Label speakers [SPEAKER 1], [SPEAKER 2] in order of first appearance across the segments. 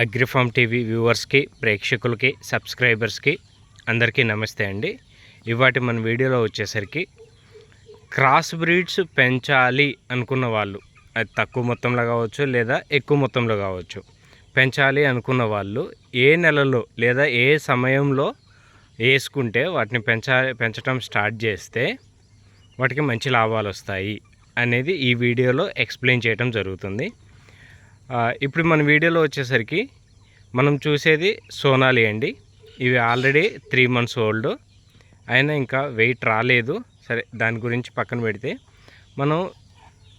[SPEAKER 1] అగ్రిఫామ్ TV వ్యూవర్స్కి ప్రేక్షకులకి సబ్స్క్రైబర్స్కి అందరికీ నమస్తే అండి. ఇవాటి మన వీడియోలో వచ్చేసరికి క్రాస్ బ్రీడ్స్ పెంచాలి అనుకున్న వాళ్ళు అది తక్కువ మొత్తంలో కావచ్చు లేదా ఎక్కువ మొత్తంలో కావచ్చు పెంచాలి అనుకున్న వాళ్ళు ఏ నెలలో లేదా ఏ సమయంలో వేసుకుంటే వాటిని పెంచాలి పెంచడం స్టార్ట్ చేస్తే వాటికి మంచి లాభాలు వస్తాయి అనేది ఈ వీడియోలో ఎక్స్ప్లెయిన్ చేయడం జరుగుతుంది. ఇప్పుడు మన వీడియోలో వచ్చేసరికి మనం చూసేది సోనాలి అండి. ఇవి ఆల్రెడీ త్రీ మంత్స్ ఓల్డ్. అయినా ఇంకా వెయిట్ రాలేదు. సరే దాని గురించి పక్కన పెడితే మనం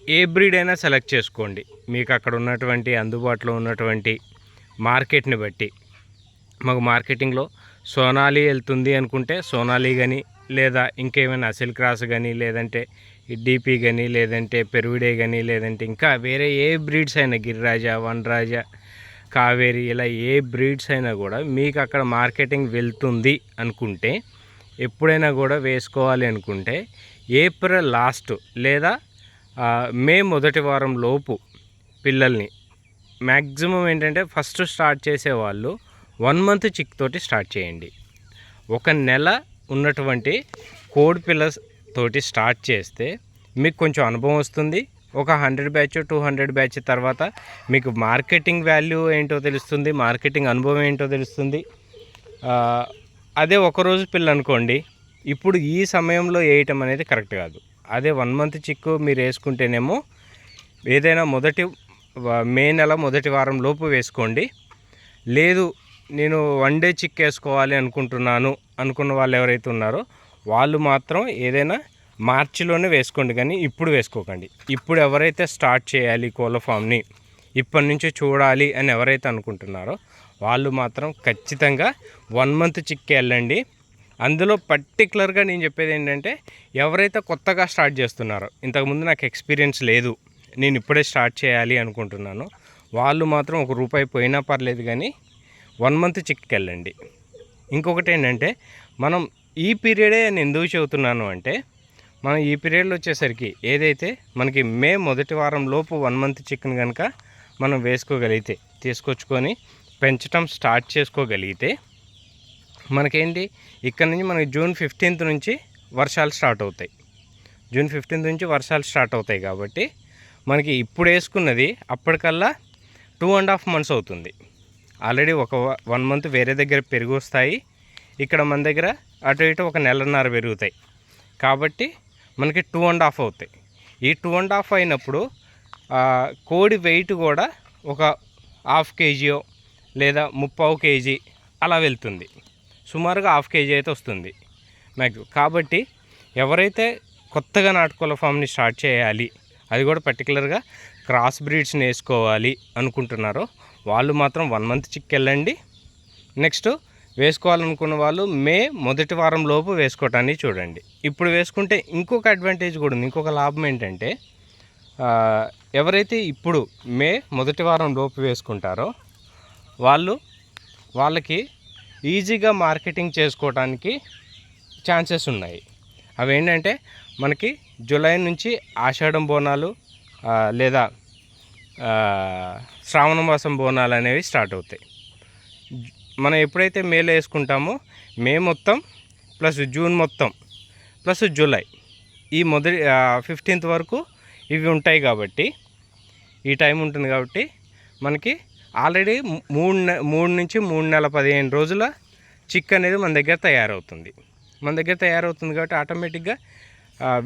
[SPEAKER 1] ఏ బ్రీడ్ అయినా సెలెక్ట్ చేసుకోండి. మీకు అక్కడ ఉన్నటువంటి అందుబాటులో ఉన్నటువంటి మార్కెట్ని బట్టి. మాకు మార్కెటింగ్లో సోనాలి వెళ్తుంది అనుకుంటే సోనాలి కానీ లేదా ఇంకేమైనా అసిల్ క్రాస్ కానీ లేదంటే డీపీ కానీ లేదంటే పెరువిడే కానీ లేదంటే ఇంకా వేరే ఏ బ్రీడ్స్ అయినా గిరిరాజా వనరాజా కావేరి ఇలా ఏ బ్రీడ్స్ అయినా కూడా మీకు అక్కడ మార్కెటింగ్ వెళ్తుంది అనుకుంటే ఎప్పుడైనా కూడా వేసుకోవాలి అనుకుంటే ఏప్రిల్ లాస్ట్ లేదా మే మొదటి వారం లోపు పిల్లల్ని మ్యాక్సిమం ఏంటంటే ఫస్ట్ స్టార్ట్ చేసేవాళ్ళు వన్ మంత్ చిక్ తోటి స్టార్ట్ చేయండి. ఒక నెల ఉన్నటువంటి కోడి పిల్ల తోటి స్టార్ట్ చేస్తే మీకు కొంచెం అనుభవం వస్తుంది. ఒక hundred batch two hundred batch తర్వాత మీకు మార్కెటింగ్ వాల్యూ ఏంటో తెలుస్తుంది మార్కెటింగ్ అనుభవం ఏంటో తెలుస్తుంది. అదే ఒకరోజు పిల్ల అనుకోండి ఇప్పుడు ఈ సమయంలో వేయటం అనేది కరెక్ట్ కాదు. అదే వన్ మంత్ చిక్కు మీరు వేసుకుంటేనేమో ఏదైనా మొదటి మే నెల మొదటి వారం లోపు వేసుకోండి. లేదు నేను వన్ డే చిక్ వేసుకోవాలి అనుకుంటున్నాను అనుకున్న వాళ్ళు ఎవరైతే ఉన్నారో వాళ్ళు మాత్రం ఏదైనా మార్చిలోనే వేసుకోండి కానీ ఇప్పుడు వేసుకోకండి. ఇప్పుడు ఎవరైతే స్టార్ట్ చేయాలి కోళ్ళ ఫామ్ని ఇప్పటి నుంచి చూడాలి అని ఎవరైతే అనుకుంటున్నారో వాళ్ళు మాత్రం ఖచ్చితంగా వన్ మంత్ చిక్కి వెళ్ళండి. అందులో పర్టికులర్గా నేను చెప్పేది ఏంటంటే ఎవరైతే కొత్తగా స్టార్ట్ చేస్తున్నారో ఇంతకుముందు నాకు ఎక్స్పీరియన్స్ లేదు నేను ఇప్పుడే స్టార్ట్ చేయాలి అనుకుంటున్నాను వాళ్ళు మాత్రం ఒక రూపాయి పోయినా పర్లేదు కానీ వన్ మంత్ చిక్కి వెళ్ళండి ఇంకొకటి ఏంటంటే మనం ఈ పీరియడే నేను ఎందుకు చెబుతున్నాను అంటే మనం ఈ పీరియడ్లో వచ్చేసరికి ఏదైతే మనకి మే మొదటి వారం లోపు వన్ మంత్ చికెన్ కనుక మనం వేసుకోగలిగితే తీసుకొచ్చుకొని పెంచడం స్టార్ట్ చేసుకోగలిగితే మనకేంటి? ఇక్కడ నుంచి మనకి జూన్ ఫిఫ్టీన్త్ నుంచి వర్షాలు స్టార్ట్ అవుతాయి. జూన్ ఫిఫ్టీన్త్ నుంచి వర్షాలు స్టార్ట్ అవుతాయి కాబట్టి మనకి ఇప్పుడు వేసుకున్నది అప్పటికల్లా టూ అండ్ హాఫ్ మంత్స్ అవుతుంది. ఆల్రెడీ ఒక వన్ మంత్ వేరే దగ్గర పెరిగి వస్తాయి. ఇక్కడ మన దగ్గర అటు ఇటు ఒక నెలన్నర పెరుగుతాయి. కాబట్టి మనకి టూ అండ్ హాఫ్ అవుతాయి. ఈ టూ అండ్ హాఫ్ అయినప్పుడు కోడి వెయిట్ కూడా ఒక హాఫ్ కేజీయో లేదా ముప్పావు కేజీ అలా వెళ్తుంది. సుమారుగా హాఫ్ కేజీ అయితే వస్తుంది. మ్యాక్సిమం కాబట్టి ఎవరైతే కొత్తగా నాటుకోళ్ళ ఫామ్ని స్టార్ట్ చేయాలి అది కూడా పర్టికులర్గా క్రాస్ బ్రీడ్స్ని వేసుకోవాలి అనుకుంటున్నారో వాళ్ళు మాత్రం వన్ మంత్ చిక్కి వెళ్ళండి నెక్స్ట్ వేసుకోవాలనుకున్న వాళ్ళు మే మొదటి వారం లోపు వేసుకోవటాన్ని చూడండి. ఇప్పుడు వేసుకుంటే ఇంకొక అడ్వాంటేజ్ కూడా ఉంది. ఇంకొక లాభం ఏంటంటే ఎవరైతే ఇప్పుడు మే మొదటి వారం లోపు వేసుకుంటారో వాళ్ళు వాళ్ళకి ఈజీగా మార్కెటింగ్ చేసుకోవడానికి ఛాన్సెస్ ఉన్నాయి. అవి ఏంటంటే మనకి జూలై నుంచి ఆషాఢం బోనాలు లేదా శ్రావణ మాసం బోనాలు అనేవి స్టార్ట్ అవుతాయి. మనం ఎప్పుడైతే మేలో వేసుకుంటామో మే మొత్తం ప్లస్ జూన్ మొత్తం ప్లస్ జూలై ఈ మొదటి ఫిఫ్టీన్త్ వరకు ఇవి ఉంటాయి కాబట్టి ఈ టైం ఉంటుంది కాబట్టి మనకి ఆల్రెడీ మూడు మూడు నుంచి మూడు నెల పదిహేను రోజుల చిక్ అనేది మన దగ్గర తయారవుతుంది. మన దగ్గర తయారవుతుంది కాబట్టి ఆటోమేటిక్గా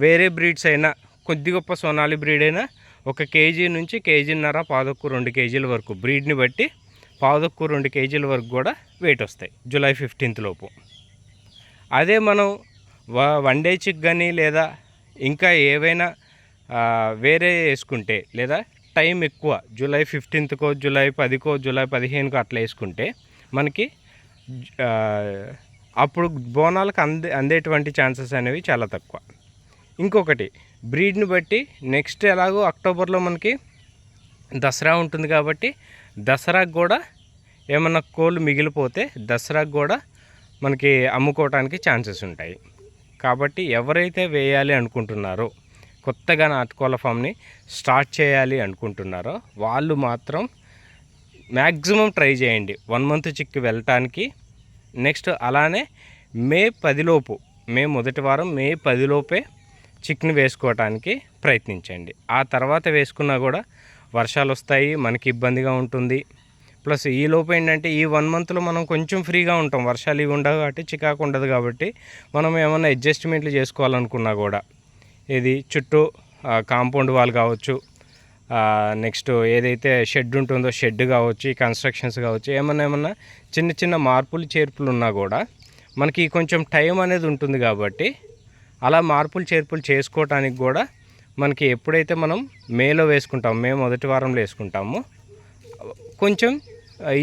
[SPEAKER 1] వేరే బ్రీడ్స్ అయినా కొద్ది గొప్ప సోనాలి బ్రీడ్ అయినా ఒక కేజీ నుంచి కేజీన్నర పాదొక్కు రెండు కేజీల వరకు బ్రీడ్ని బట్టి పాదొక్కు రెండు కేజీల వరకు కూడా వెయిట్ వస్తాయి జూలై ఫిఫ్టీన్త్ లోపు. అదే మనం వ- వన్ డే చిక్ కానీ లేదా ఇంకా ఏవైనా వేరే వేసుకుంటే లేదా టైం ఎక్కువ జూలై ఫిఫ్టీన్త్కో జూలై పదికో జూలై పదిహేనుకో అట్లా వేసుకుంటే మనకి అప్పుడు బోనాలకు అందే అందేటువంటి ఛాన్సెస్ అనేవి చాలా తక్కువ. ఇంకొకటి బ్రీడ్ని బట్టి నెక్స్ట్ ఎలాగో అక్టోబర్లో మనకి దసరా ఉంటుంది కాబట్టి దసరాకు కూడా ఏమన్నా కోళ్ళు మిగిలిపోతే దసరాకు కూడా మనకి అమ్ముకోవడానికి ఛాన్సెస్ ఉంటాయి. కాబట్టి ఎవరైతే వేయాలి అనుకుంటున్నారో కొత్తగా నాటుకోళ్ళ ఫామ్ని స్టార్ట్ చేయాలి అనుకుంటున్నారో వాళ్ళు మాత్రం మ్యాక్సిమం ట్రై చేయండి. వన్ మంత్ చిక్కి వెళ్ళటానికి. నెక్స్ట్ అలానే మే పదిలోపు మే మొదటి వారం మే పదిలోపే చిక్ని వేసుకోవటానికి ప్రయత్నించండి. ఆ తర్వాత వేసుకున్నా కూడా వర్షాలు వస్తాయి మనకి ఇబ్బందిగా ఉంటుంది. ప్లస్ ఈ లోపు ఏంటంటే ఈ వన్ మంత్లో మనం కొంచెం ఫ్రీగా ఉంటాం. వర్షాలు ఇవి ఉండవు కాబట్టి చికాకు ఉండదు కాబట్టి మనం ఏమైనా అడ్జస్ట్మెంట్లు చేసుకోవాలనుకున్నా కూడా. ఇది చుట్టూ కాంపౌండ్ వాల్ కావచ్చు నెక్స్ట్ ఏదైతే షెడ్ ఉంటుందో షెడ్ కావచ్చు కన్స్ట్రక్షన్స్ కావచ్చు ఏమన్నా ఏమన్నా చిన్న చిన్న మార్పులు చేర్పులు ఉన్నా కూడా మనకి కొంచెం టైం అనేది ఉంటుంది కాబట్టి అలా మార్పులు చేర్పులు చేసుకోవటానికి కూడా మనకి ఎప్పుడైతే మనం మేలో వేసుకుంటాం మే మొదటి వారంలో వేసుకుంటామో కొంచెం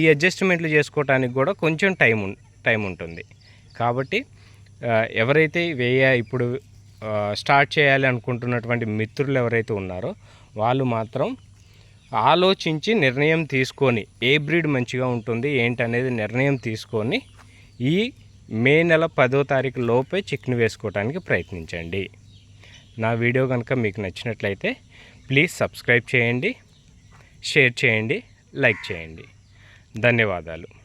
[SPEAKER 1] ఈ అడ్జస్ట్మెంట్లు చేసుకోవటానికి కూడా కొంచెం టైం టైం ఉంటుంది. కాబట్టి ఎవరైతే వేయ ఇప్పుడు స్టార్ట్ చేయాలి అనుకుంటున్నటువంటి మిత్రులు ఎవరైతే ఉన్నారో వాళ్ళు మాత్రం ఆలోచించి నిర్ణయం తీసుకొని ఏ బ్రీడ్ మంచిగా ఉంటుంది ఏంటనేది నిర్ణయం తీసుకొని ఈ మే నెల పదో తారీఖు లోపే చికెన్ వేసుకోవడానికి ప్రయత్నించండి. నా వీడియో కనుక మీకు నచ్చినట్లయితే ప్లీజ్ సబ్స్క్రైబ్ చేయండి షేర్ చేయండి లైక్ చేయండి. ధన్యవాదాలు.